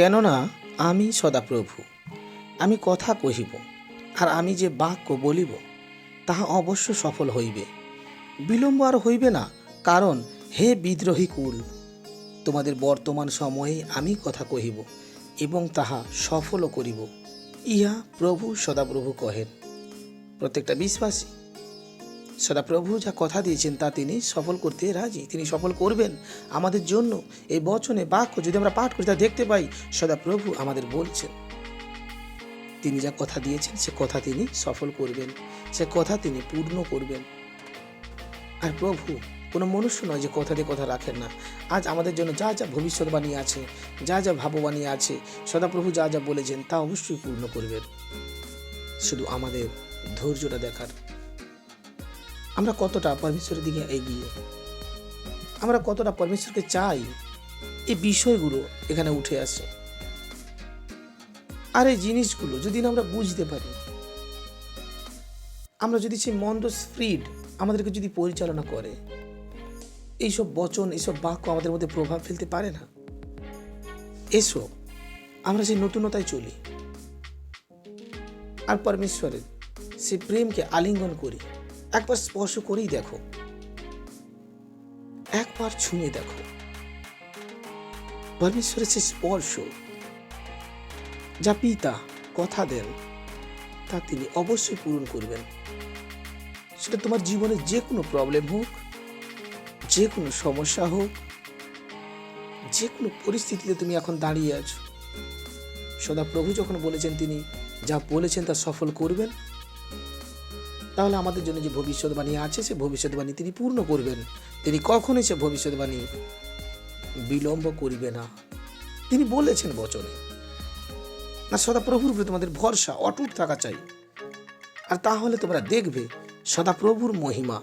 কেননা আমি সদাপ্রভু। আমি কথা কহিব, আর আমি যে বাক্য বলিব তাহা অবশ্য সফল হইবে। বিলম্ব আর হইবে না, কারণ হে বিদ্রোহী কুল, তোমাদের বর্তমান সময়ে আমি কথা কহিব এবং তাহা সফলও করিব। ইহা প্রভু সদাপ্রভু কহেন। প্রত্যেকটা বিশ্বাসী সদাপ্রভু যা কথা দিয়েছেন তা তিনি সফল করতে রাজি। তিনি সফল করবেন আমাদের জন্য। এই বচনে বাক্য যদি আমরা পাঠ করি তা দেখতে পাই সদাপ্রভু আমাদের বলছেন। তিনি যা কথা দিয়েছেন, সে কথা তিনি সফল করবেন। সে কথা তিনি পূর্ণ করবেন। আর প্রভু, কোনো মনুষ্য নয় যে কথা দিয়ে কথা রাখেন না। আজ আমাদের জন্য যা যা ভবিষ্যৎবাণী আছে, যা যা ভাববাণী আছে সদাপ্রভু যা যা বলেছেন তা অবশ্যই পূর্ণ করবেন। শুধু আমাদের ধৈর্যটা দেখার। আমরা কতটা পরমেশ্বরের দিকে এগিয়ে? আমরা কতটা পরমেশ্বরকে চাই? এই বিষয়গুলো এখানে উঠে আসে। আর এই জিনিসগুলো যদি না আমরা বুঝতে পারি, আমরা যদি সেই মন্দ স্প্রিড আমাদেরকে যদি পরিচালনা করে, এইসব বচন, এইসব বাক্য আমাদের মধ্যে প্রভাব ফেলতে পারে না? এসো, আমরা সেই নতুনতায় চলি। আর পরমেশ্বরের সেই প্রেমকে আলিঙ্গন করি। একবার স্পর্শ করেই দেখো। একবার ছুঁয়ে দেখো। পরমেশ্বরের সেই স্পর্শ যা পিতা, কথা দেন, তা তিনি অবশ্যই পূরণ করবেন। সেটা তোমার জীবনে যে কোনো প্রবলেম হোক, যে কোনো সমস্যা হোক, যে কোনো পরিস্থিতিতে তুমি এখন দাঁড়িয়ে আছো। সদা প্রভু যখন বলেছেন তিনি যা বলেছেন তা সফল করবেন। তাহলে আমাদের জন্য যে ভবিষ্যৎবাণী আছে, সে ভবিষ্যৎবাণী তিনি পূর্ণ করবেন। তিনি কখনোই সে ভবিষ্যৎবাণী বিলম্ব করিবে না। তিনি বলেছেন বচনে, না সদা প্রভুর উপরে তোমাদের ভরসা, অটুট থাকা চাই। আর তাহলে তোমরা দেখবে, সদাপ্রভুর মহিমা